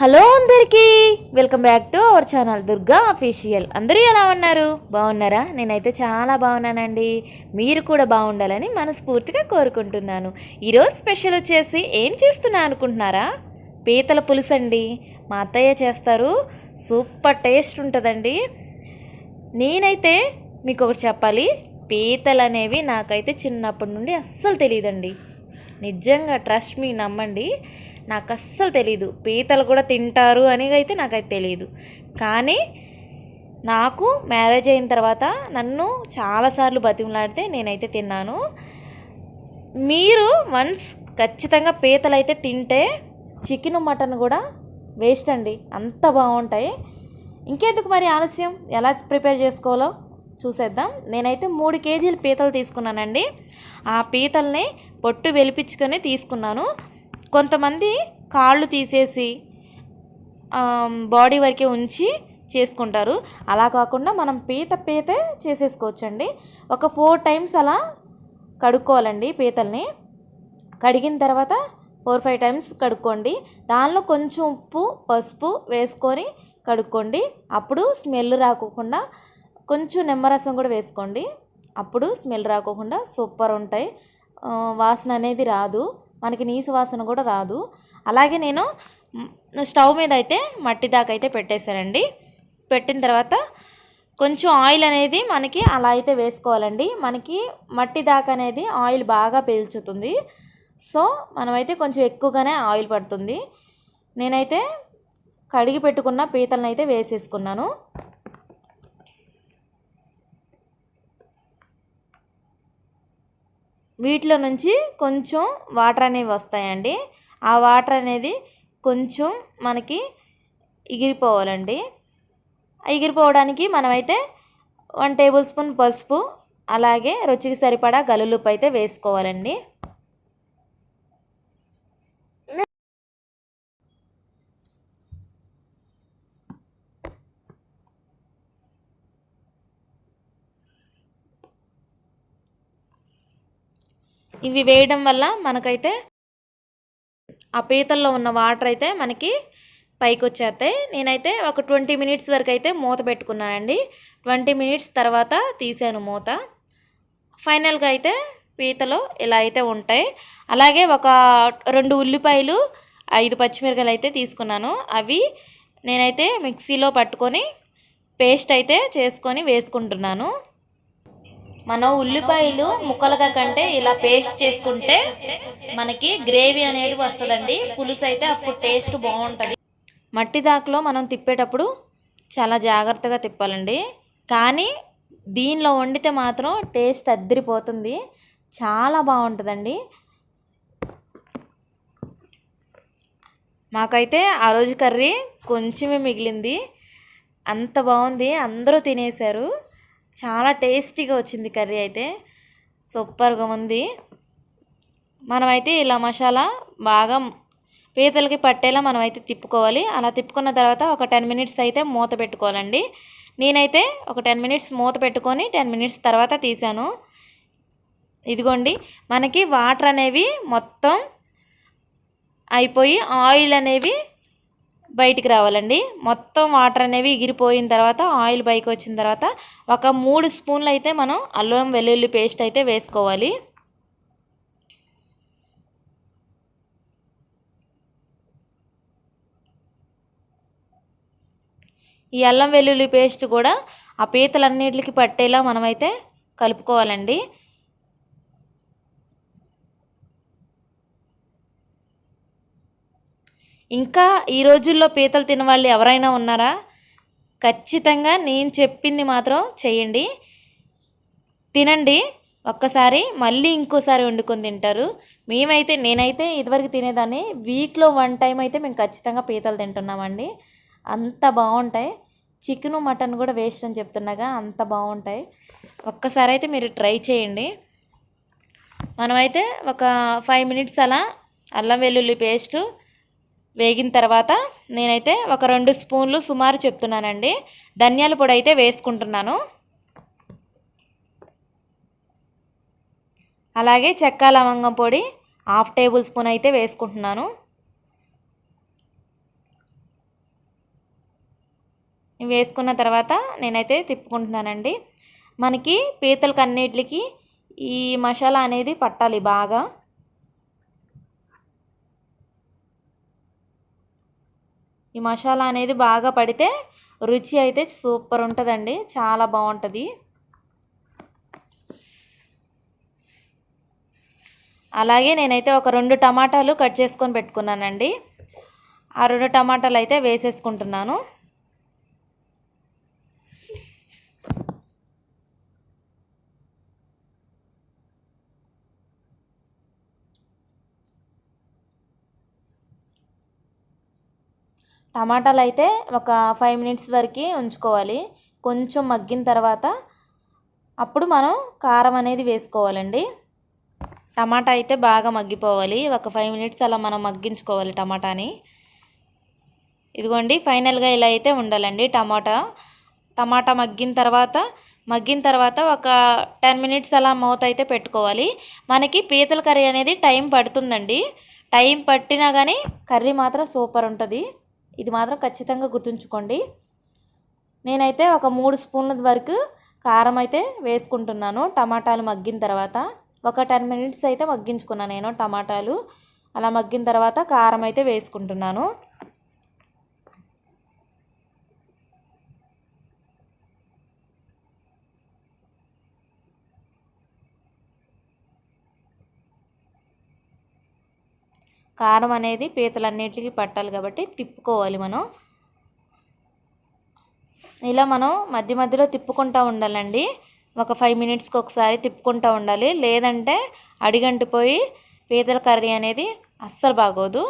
Hello అందరికీ welcome back to our channel Durga official. అందరూ ఎలా ఉన్నారు? బాగున్నారా? నేనైతే చాలా బాగున్నానండి. మీరు కూడా బాగుండాలని మనస్ఫూర్తిగా కోరుకుంటున్నాను. ఈరోజు స్పెషల్ వచ్చేసి ఏం చేస్తున్నా అనుకుంటున్నారా? పీతల పులుసు అండి మా అత్తయ్య చేస్తారు. సూపర్ టేస్ట్ ఉంటుందండి. నేనైతే మీకు ఒకటి చెప్పాలి. పీతలు అనేవి నాకైతే చిన్నప్పటి నుండి అస్సలు తెలియదండి నిజంగా ట్రస్ట్ మీ నమ్మండి. నాకు అస్సలు తెలీదు. పీతలు కూడా తింటారు అని అయితే నాకైతే తెలియదు కానీ నాకు మ్యారేజ్ అయిన తర్వాత నన్ను చాలాసార్లు బతిమలాడితే నేనైతే తిన్నాను. మీరు వన్స్ ఖచ్చితంగా పీతలు అయితే తింటే చికెన్ మటన్ కూడా వేస్ట్ అండి. అంత బాగుంటాయి. ఇంకెందుకు మరి ఆలస్యం? ఎలా ప్రిపేర్ చేసుకోవాలో చూసేద్దాం. నేనైతే మూడు కేజీలు పీతలు తీసుకున్నానండి. ఆ పీతల్ని పొట్టు వెలిపించుకొని తీసుకున్నాను. కొంతమంది కాళ్ళు తీసేసి బాడీ వరకే ఉంచి చేసుకుంటారు. అలా కాకుండా మనం పీత పీతే చేసేసుకోవచ్చండి. ఒక ఫోర్ టైమ్స్ అలా కడుక్కోవాలండి పీతల్ని. కడిగిన తర్వాత ఫోర్ ఫైవ్ టైమ్స్ కడుక్కోండి. దానిలో కొంచెం ఉప్పు పసుపు వేసుకొని కడుక్కోండి. అప్పుడు స్మెల్ రాకోకుండా కొంచెం నిమ్మరసం కూడా వేసుకోండి. అప్పుడు స్మెల్ రాకోకుండా సూపర్ ఉంటాయి. వాసన అనేది రాదు. మనకి నీసు వాసన కూడా రాదు. అలాగే నేను స్టవ్ మీద అయితే మట్టి దాకా అయితే పెట్టేశానండి. పెట్టిన తర్వాత కొంచెం ఆయిల్ అనేది మనకి అలా అయితే వేసుకోవాలండి. మనకి మట్టి దాకా అనేది ఆయిల్ బాగా పీల్చుతుంది. సో మనమైతే కొంచెం ఎక్కువగానే ఆయిల్ పడుతుంది. నేనైతే కడిగి పెట్టుకున్న పీతలను అయితే వేసేసుకున్నాను. వీటిలో నుంచి కొంచెం వాటర్ అనేవి వస్తాయండి. ఆ వాటర్ అనేది కొంచెం మనకి ఎగిరిపోవాలండి. ఎగిరిపోవడానికి మనమైతే వన్ టేబుల్ స్పూన్ పసుపు అలాగే రుచికి సరిపడా గలులుపు అయితే వేసుకోవాలండి. ఇవి వేయడం వల్ల మనకైతే ఆ పీతల్లో ఉన్న వాటర్ అయితే మనకి పైకి వచ్చేస్తాయి నేనైతే ఒక ట్వంటీ మినిట్స్ వరకు అయితే మూత పెట్టుకున్నానండి. ట్వంటీ మినిట్స్ తర్వాత తీసాను మూత. ఫైనల్గా అయితే పీతలు ఇలా అయితే ఉంటాయి. అలాగే ఒక రెండు ఉల్లిపాయలు ఐదు పచ్చిమిరకాయలు అయితే తీసుకున్నాను. అవి నేనైతే మిక్సీలో పట్టుకొని పేస్ట్ అయితే చేసుకొని వేసుకుంటున్నాను. మనం ఉల్లిపాయలు ముక్కలుగా కంటే ఇలా పేస్ట్ చేసుకుంటే మనకి గ్రేవీ అనేది వస్తుందండి. పులుసు అయితే అప్పుడు టేస్ట్ బాగుంటుంది. మట్టి దాకలో మనం తిప్పేటప్పుడు చాలా జాగ్రత్తగా తిప్పాలండి. కానీ దీనిలో వండితే మాత్రం టేస్ట్ అద్దరిపోతుంది. చాలా బాగుంటుందండి. మాకైతే ఆ రోజు కర్రీ కొంచెమే మిగిలింది. అంత బాగుంది. అందరూ తినేశారు. చాలా టేస్టీగా వచ్చింది కర్రీ అయితే. సూపర్గా ఉంది. మనమైతే ఇలా మసాలా బాగా పీతలకి పట్టేలా మనం అయితే తిప్పుకోవాలి. అలా తిప్పుకున్న తర్వాత ఒక టెన్ మినిట్స్ అయితే మూత పెట్టుకోవాలండి. నేనైతే ఒక టెన్ మినిట్స్ మూత పెట్టుకొని టెన్ మినిట్స్ తర్వాత తీసాను. ఇదిగోండి మనకి వాటర్ అనేవి మొత్తం అయిపోయి ఆయిల్ అనేవి బయటికి రావాలండి. మొత్తం వాటర్ అనేవి ఎగిరిపోయిన తర్వాత ఆయిల్ పైకి వచ్చిన తర్వాత ఒక మూడు స్పూన్లు అయితే మనం అల్లం వెల్లుల్లి పేస్ట్ అయితే వేసుకోవాలి. ఈ అల్లం వెల్లుల్లి పేస్ట్ కూడా ఆ పీతలన్నిటికి పట్టేలా మనమైతే కలుపుకోవాలండి. ఇంకా ఈ రోజుల్లో పీతలు తినవాళ్ళు ఎవరైనా ఉన్నారా? ఖచ్చితంగా నేను చెప్పింది మాత్రం చేయండి. తినండి. ఒక్కసారి మళ్ళీ ఇంకోసారి వండుకొని తింటారు. మేమైతే నేనైతే ఇదివరకు తినేదాన్ని. వీక్లో వన్ టైం అయితే మేము ఖచ్చితంగా పీతలు తింటున్నామండి. అంత బాగుంటాయి. చికెను మటన్ కూడా వేస్ట్ అని చెప్తున్నాగా అంత బాగుంటాయి. ఒక్కసారి అయితే మీరు ట్రై చేయండి. మనమైతే ఒక ఫైవ్ మినిట్స్ అలా అల్లం వెల్లుల్లి పేస్టు వేగిన తర్వాత నేనైతే ఒక రెండు స్పూన్లు సుమారు చెప్తున్నానండి. ధనియాల పొడి అయితే వేసుకుంటున్నాను. అలాగే చెక్క లవంగం పొడి హాఫ్ టేబుల్ స్పూన్ అయితే వేసుకుంటున్నాను. వేసుకున్న తర్వాత నేనైతే తిప్పుకుంటున్నానండి. మనకి పీతలకు అన్నిటికి ఈ మసాలా అనేది పట్టాలి బాగా. ఈ మసాలా అనేది బాగా పడితే రుచి అయితే సూపర్ ఉంటుందండి. చాలా బాగుంటుంది. అలాగే నేనైతే ఒక రెండు టమాటాలు కట్ చేసుకొని పెట్టుకున్నానండి. ఆ రెండు టమాటాలు అయితే వేసేసుకుంటున్నాను. టమాటాలు అయితే ఒక ఫైవ్ మినిట్స్ వరకు ఉంచుకోవాలి. కొంచెం మగ్గిన తర్వాత అప్పుడు మనం కారం అనేది వేసుకోవాలండి. టమాటా అయితే బాగా మగ్గిపోవాలి. ఒక ఫైవ్ మినిట్స్ అలా మనం మగ్గించుకోవాలి టమాటాని. ఇదిగోండి ఫైనల్గా ఇలా అయితే ఉండాలండి టమాటా. టమాటా మగ్గిన తర్వాత మగ్గిన తర్వాత ఒక టెన్ మినిట్స్ అలా మూత అయితే పెట్టుకోవాలి. మనకి పీతల కర్రీ అనేది టైం పడుతుందండి. టైం పట్టినా కానీ కర్రీ మాత్రం సూపర్ ఉంటుంది. ఇది మాత్రం ఖచ్చితంగా గుర్తుంచుకోండి. నేనైతే ఒక మూడు స్పూన్ల వరకు కారం అయితే వేసుకుంటున్నాను. టమాటాలు మగ్గిన తర్వాత ఒక టెన్ మినిట్స్ అయితే మగ్గించుకున్నాను నేను టమాటాలు. అలా మగ్గిన తర్వాత కారం అయితే వేసుకుంటున్నాను. కారం అనేది పీతలన్నిటికీ పట్టాలి కాబట్టి తిప్పుకోవాలి మనం. ఇలా మనం మధ్య మధ్యలో తిప్పుకుంటూ ఉండాలండి. ఒక ఫైవ్ మినిట్స్కి ఒకసారి తిప్పుకుంటూ ఉండాలి. లేదంటే అడిగంటిపోయి పీతల కర్రీ అనేది అస్సలు బాగోదు.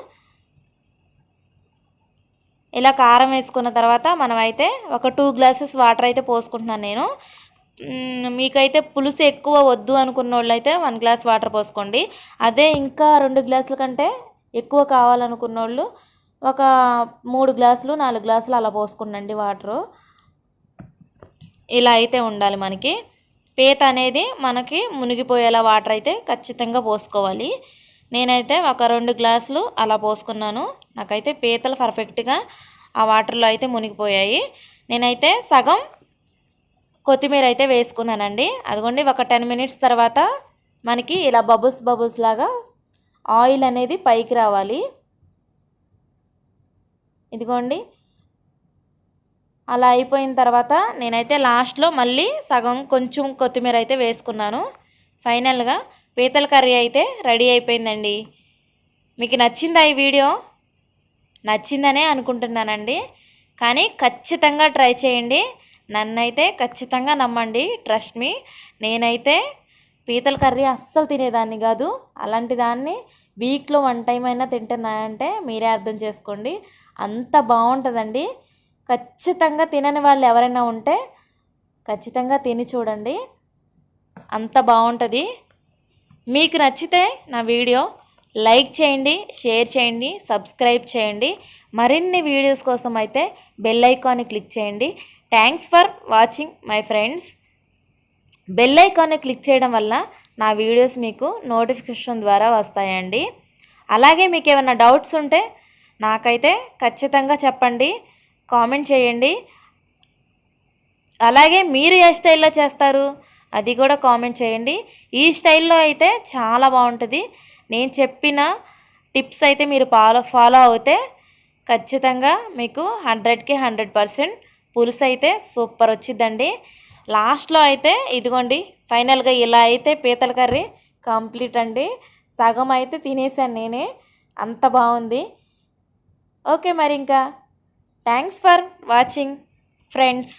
ఇలా కారం వేసుకున్న తర్వాత మనమైతే ఒక టూ గ్లాసెస్ వాటర్ అయితే పోసుకుంటున్నాను నేను. మీకైతే పులుసు ఎక్కువ వద్దు అనుకున్న వాళ్ళు అయితే వన్ గ్లాస్ వాటర్ పోసుకోండి. అదే ఇంకా రెండు గ్లాసుల కంటే ఎక్కువ కావాలనుకున్న వాళ్ళు ఒక మూడు గ్లాసులు నాలుగు గ్లాసులు అలా పోసుకుండండి వాటరు. ఇలా అయితే ఉండాలి మనకి. పీత అనేది మనకి మునిగిపోయేలా వాటర్ అయితే ఖచ్చితంగా పోసుకోవాలి. నేనైతే ఒక రెండు గ్లాసులు అలా పోసుకున్నాను. నాకైతే పీతలు పర్ఫెక్ట్గా ఆ వాటర్లో అయితే మునిగిపోయాయి. నేనైతే సగం కొత్తిమీర అయితే వేసుకున్నానండి. అదిగోండి ఒక టెన్ మినిట్స్ తర్వాత మనకి ఇలా బబుల్స్ బబుల్స్ లాగా ఆయిల్ అనేది పైకి రావాలి. ఇదిగోండి. అలా అయిపోయిన తర్వాత నేనైతే లాస్ట్లో మళ్ళీ సగం కొంచెం కొత్తిమీర అయితే వేసుకున్నాను. ఫైనల్గా పీతల కర్రీ అయితే రెడీ అయిపోయిందండి. మీకు నచ్చిందా ఈ వీడియో? నచ్చిందనే అనుకుంటున్నానండి. కానీ ఖచ్చితంగా ట్రై చేయండి. నన్నైతే ఖచ్చితంగా నమ్మండి. ట్రస్ట్ మీ నేనైతే పీతల కర్రీ అస్సలు తినేదాన్ని కాదు. అలాంటి దాన్ని వీక్లో వన్ టైం అయినా తింటున్నాయంటే మీరే అర్థం చేసుకోండి. అంత బాగుంటుందండి. ఖచ్చితంగా తినని వాళ్ళు ఎవరైనా ఉంటే ఖచ్చితంగా తిని చూడండి. అంత బాగుంటుంది. మీకు నచ్చితే నా వీడియో లైక్ చేయండి షేర్ చేయండి సబ్స్క్రైబ్ చేయండి. మరిన్ని వీడియోస్ కోసం అయితే బెల్ ఐకాన్ని క్లిక్ చేయండి. Thanks for watching my friends. Bell ఐకాన్ని క్లిక్ చేయడం వల్ల నా వీడియోస్ మీకు నోటిఫికేషన్ ద్వారా వస్తాయండి. అలాగే మీకు ఏమైనా డౌట్స్ ఉంటే నాకైతే ఖచ్చితంగా చెప్పండి కామెంట్ చేయండి. అలాగే మీరు ఏ స్టైల్లో చేస్తారు అది కూడా కామెంట్ చేయండి. ఈ స్టైల్లో అయితే చాలా బాగుంటుంది. నేను చెప్పిన టిప్స్ అయితే మీరు ఫాలో ఫాలో అవుతే ఖచ్చితంగా మీకు హండ్రెడ్కి హండ్రెడ్ పర్సెంట్ పులుసు అయితే సూపర్ వచ్చిందండి లాస్ట్లో అయితే ఇదిగోండి ఫైనల్గా ఇలా అయితే పీతల కర్రీ కంప్లీట్ అండి. సగం అయితే తినేసాను నేనే. అంత బాగుంది. ఓకే మరి ఇంకా. Thanks for watching friends.